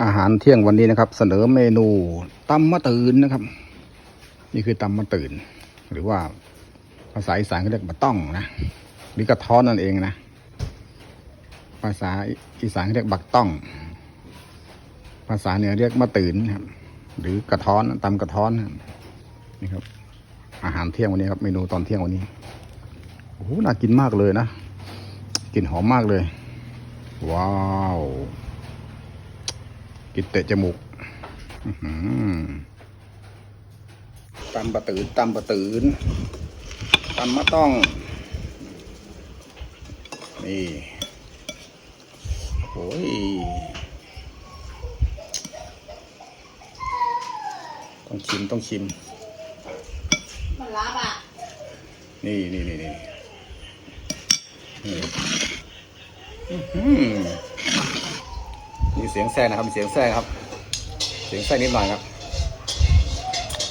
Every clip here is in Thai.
อาหารเที่ยงวันนี้นะครับ เสนอเมนูตำมะตื่นนะครับ นี่คือตำมะตื่น หรือว่าภาษาอีสานเขาเรียกบะต้องนะหรือกระท้อนนั่นเองนะ ภาษาอีสานเขาเรียกบักต้อง ภาษาเหนือเรียกมะตื่นครับ หรือกระท้อนตำกระท้อนนี่ครับ อาหารเที่ยงวันนี้ครับ เมนูตอนเที่ยงวันนี้โอ้โหน่ากินมากเลยนะกลิ่นหอมมากเลย ว้าว กลินเตะจมูกอื้อหือตำปะตืนตำปะตืนตำมะต้อง นี่โอ้ยต้องชิมต้องชิมมันรับอะ นี่นี่นี่นี่นี่อื้อหือมี เสียงแทรกนะครับมีเสียงแทรกครับ เสียงแทรกนิดหน่อยครับ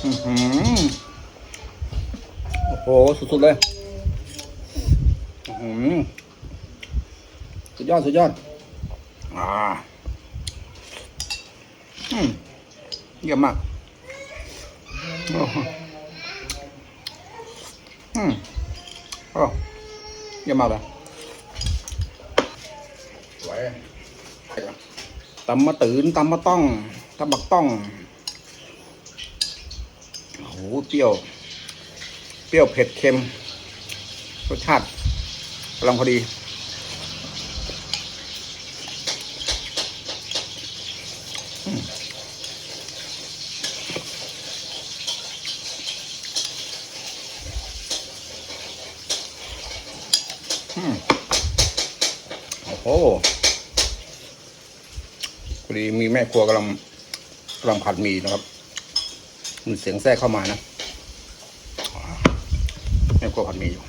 อือหือโอ้โหสุดๆเลยอือหือสุดยอด สุดยอด อ่าอืมเยี่ยมมากโอ้โหอืมโอ้เยี่ยมมากเลยสวย ตำมะตื่นตำมะต้องตำบักต้องโอ้โหเปรี้ยว เปรี้ยวเผ็ดเค็ม รสชาติกำลังพอดีอืมโอ้โห อดีมีแม่ครัวกำลังกำลังผัดหมี่นะครับมีเสียงแทรกเข้ามานะแม่ครัวผัดหมี่อยู่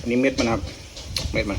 อันนี้เม็ดมันครับ เม็ดมัน